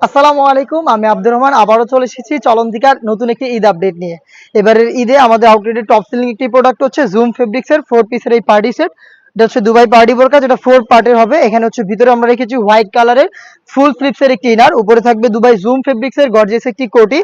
আসসালামু আলাইকুম, আমি আব্দুর রহমান, আবারও চলে এসেছি চলন্তিকার নতুন একটি ঈদ আপডেট নিয়ে। এবারের ঈদে আমাদের আউটলেটের টপ সেলিং একটি প্রোডাক্ট হচ্ছে জুম ফেব্রিক্স এর ফোর পিসের এই পার্টি সেট এটা হচ্ছে দুবাই পার্টি বোরকা, যেটা ফোর পার্টের হবে। এখানে হচ্ছে ভিতরে আমরা রেখেছি হোয়াইট কালারের ফুল ফ্লিপসের একটি ইনার উপরে থাকবে দুবাই জুম ফেব্রিক্স এর গর্জিয়াস একটি কোটি।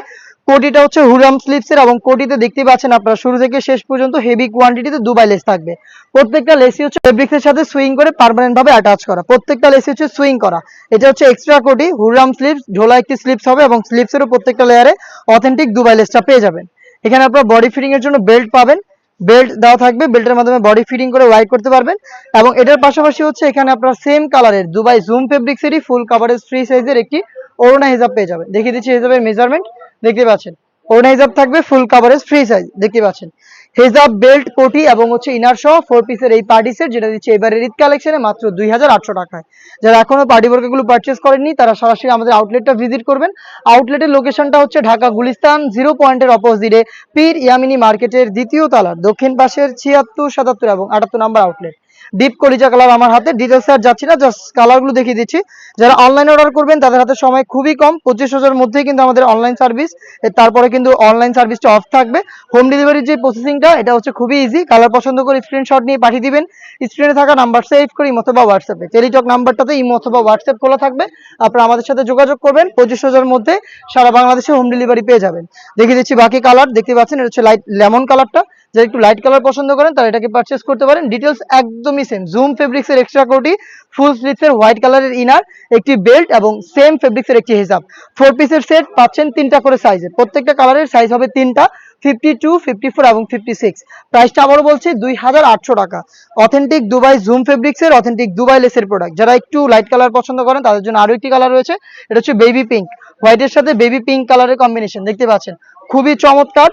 কোটিটা হচ্ছে হুরাম স্লিপস এর এবং কোটিতে দেখতে পাচ্ছেন আপনারা, শুরু থেকে শেষ পর্যন্ত হেভি কোয়ান্টিটিতে দুবাই লেস থাকবে। প্রত্যেকটা লেসই হচ্ছে ফেব্রিক্স এর সাথে সুইং করে পার্মানেন্ট ভাবে অ্যাটাচ করা। প্রত্যেকটা লেসই হচ্ছে সুইং করা। এটা হচ্ছে এক্সট্রা কোটি, হুরাম স্লিপস ঝোলা একটি স্লিপস হবে এবং স্লিপস এরও প্রত্যেকটা লেয়ারে অথেন্টিক দুবাই লেসটা পেয়ে যাবেন। এখানে আপনারা বডি ফিটিং এর জন্য বেল্ট পাবেন। বেল্ট দেওয়া থাকবে বেল্টের মাধ্যমে বডি ফিটিং করে ওয়াইড করতে পারবেন এবং এটার পাশাপাশি হচ্ছে এখানে আপনারা সেম কালারের দুবাই জুম ফেব্রিক্সেরই ফুল কাভারেজ ফ্রি সাইজের একটি ওড়না হিসাব পেয়ে যাবেন। দেখিয়ে দিচ্ছি হিসাবের মেজারমেন্ট দেখতে পাচ্ছেন। ওড়না হিসাব থাকবে ফুল কাভারেজ ফ্রি সাইজ দেখতে পাচ্ছেন। হেজাব বেল্ট কোটি এবং হচ্ছে ইনার সহ ফোর পিসের এই পার্টি সেট যেটা দিচ্ছে এবারে ঈদ কালেকশনে মাত্র দুই হাজার আটশো টাকায়। যারা এখনও পার্টি বর্গগুলো পারচেস করেননি, তারা সরাসরি আমাদের আউটলেটটা ভিজিট করবেন। আউটলেটের লোকেশনটা হচ্ছে ঢাকা গুলিস্তান জিরো পয়েন্টের অপোজিটে পীর ইয়ামিনী মার্কেটের দ্বিতীয় তলার দক্ষিণ পাশের ছিয়াত্তর, সাতাত্তর এবং আটাত্তর নাম্বার আউটলেট ডিপ কলিজা কালার আমার হাতে। ডিটেলস আর যাচ্ছি না জাস্ট কালারগুলো দেখিয়ে দিচ্ছি। যারা অনলাইন অর্ডার করবেন, তাদের হাতে সময় খুবই কম। পঁচিশ হাজার মধ্যেই কিন্তু আমাদের অনলাইন সার্ভিস তারপরে কিন্তু অনলাইন সার্ভিসটা অফ থাকবে। হোম ডেলিভারির যে প্রসেসিংটা এটা হচ্ছে খুবই ইজি কালার পছন্দ করে স্ক্রিনশট নিয়ে পাঠিয়ে দিবেন। স্ক্রিনে থাকা নাম্বার সেভ করে ইমো অথবা হোয়াটসঅ্যাপে টেলিটক নাম্বারটাতে ইমো অথবা হোয়াটসঅ্যাপ খোলা থাকবে। আপনারা আমাদের সাথে যোগাযোগ করবেন। পঁচিশ হাজার মধ্যে সারা বাংলাদেশে হোম ডেলিভারি পেয়ে যাবেন। দেখিয়ে দিচ্ছি বাকি কালার দেখতে পাচ্ছেন, এটা হচ্ছে লাইট লেমন কালারটা যারা একটু লাইট কালার পছন্দ করেন, তারা এটাকে পারচেস করতে পারেন। ডিটেলস একদমই সেম জুম ফেব্রিক্স এর এক্সট্রা কোটি ফুল স্লিভস এর হোয়াইট কালারের ইনার একটি বেল্ট এবং সেম ফেব্রিক্স এর একটি হিসাব ফোর পিসের সেট পাচ্ছেন তিনটা করে সাইজের প্রত্যেকটা কালারের সাইজ হবে তিনটা ফিফটি টু ফিফটি ফোর এবং ফিফটি সিক্স প্রাইসটা আবারও বলছি, দুই হাজার আটশো টাকা। অথেন্টিক দুবাই জুম ফেব্রিক্স এর অথেন্টিক দুবাই লেসের প্রোডাক্ট যারা একটু লাইট কালার পছন্দ করেন, তাদের জন্য আরও একটি কালার রয়েছে। এটা হচ্ছে বেবি পিঙ্ক হোয়াইটের সাথে বেবি পিঙ্ক কালারের কম্বিনেশন দেখতে পাচ্ছেন? খুবই চমৎকার।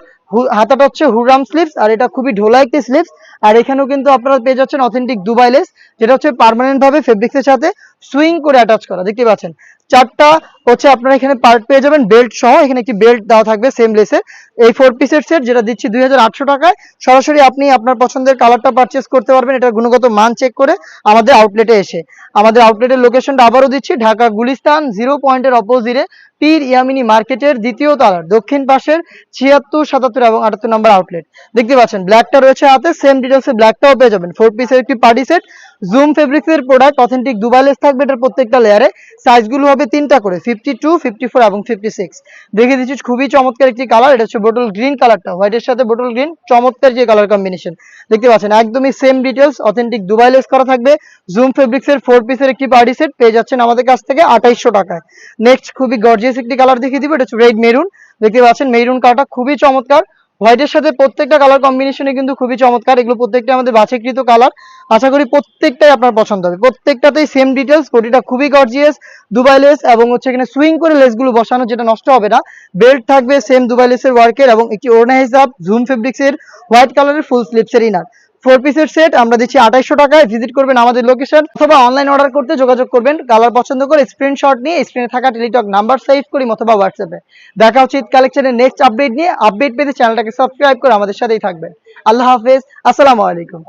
হাতাটা হচ্ছে হুরাম স্লিপস আর এটা খুবই ঢোলা একটি স্লিপস আর এখানেও কিন্তু আপনারা পেয়ে যাচ্ছেন অথেন্টিক দুবাই লেস যেটা হচ্ছে পারমানেন্ট ভাবে ফেব্রিক্সের সাথে সুইং করে অ্যাটাচ করা। দেখতে পাচ্ছেন? চারটা হচ্ছে আপনারা এখানে পার্ট পেয়ে যাবেন বেল্ট সহ, এখানে একটি বেল্ট দেওয়া থাকবে সেম লেসের এই ফোর পিসের সেট যেটা দিচ্ছি দুই হাজার আটশো টাকায়, সরাসরি আপনি আপনার পছন্দের কালারটা পারচেস করতে পারবেন, এটার গুণগত মান চেক করে আমাদের আউটলেটে এসে। আমাদের আউটলেটের লোকেশনটা আবারও দিচ্ছি, ঢাকা গুলিস্তান জিরো পয়েন্টের অপোজিটে পীর ইয়ামিনী মার্কেটের দ্বিতীয় তলার, দক্ষিণ পাশের ছিয়াত্তর, সাতাত্তর এবং আটাত্তর নম্বর আউটলেট দেখতে পাচ্ছেন ব্ল্যাকটা রয়েছে হাতে সেম ডিটেলসে ব্ল্যাকটাও পেয়ে যাবেন। ফোর পিসের একটি পার্টি সেট জুম ফেব্রিক্স এর প্রোডাক্ট অথেন্টিক দুবাইলেস থাকবে এটার প্রত্যেকটা লেয়ারে সাইজগুলো হবে তিনটা করে ফিফটি টু ফিফটি ফোর এবং ফিফটি সিক্স দেখে দিচ্ছি খুবই চমৎকার একটি কালার এটা হচ্ছে বোটল গ্রিন কালারটা হোয়াইটের সাথে বোটল গ্রিন চমৎকার যে কালার কম্বিনেশন দেখতে পাচ্ছেন, একদমই সেম ডিটেলস অথেন্টিক দুবাইলেস করা থাকবে। জুম ফেব্রিক্স এর ফোর পিসের একটি পার্টি সেট পেয়ে যাচ্ছেন আমাদের কাছ থেকে আঠাইশশো টাকায়। নেক্সট খুবই গর্জিয়াস একটি কালার দেখিয়ে দিব, এটা হচ্ছে রেড মেরুন দেখতে পাচ্ছেন মেরুন কালারটা খুবই চমৎকার। হোয়াইটের সাথে প্রত্যেকটা কালার কম্বিনেশনে কিন্তু খুবই চমৎকার। এগুলো প্রত্যেকটা আমাদের বাছাইকৃত কালার আশা করি প্রত্যেকটাই আপনার পছন্দ হবে। প্রত্যেকটাতেই সেম ডিটেলস কোটিটা খুবই গর্জিয়াস দুবাই লেস এবং হচ্ছে এখানে সুইং করে লেসগুলো বসানো, যেটা নষ্ট হবে না। বেল্ট থাকবে সেম দুবাই লেসের ওয়ার্কের এবং একটি ওড়না হিসাব জুম ফেব্রিক্সের হোয়াইট কালারের ফুল স্লিপসের ইনার ফোর পিসের সেট আমরা দিচ্ছি আঠাইশশো টাকায়। ভিজিট করবেন আমাদের লোকেশন অথবা অনলাইন অর্ডার করতে যোগাযোগ করবেন। কালার পছন্দ করে স্ক্রিনশট নিয়ে স্ক্রিনে থাকা টেলিটক নাম্বার সেভ করি অথবা হোয়াটসঅ্যাপে দেখা উচিত কালেকশনের নেক্সট আপডেট নিয়ে। আপডেট পেতে চ্যানেলটাকে সাবস্ক্রাইব করে আমাদের সাথেই থাকবেন। আল্লাহ হাফেজ। আসসালামু আলাইকুম।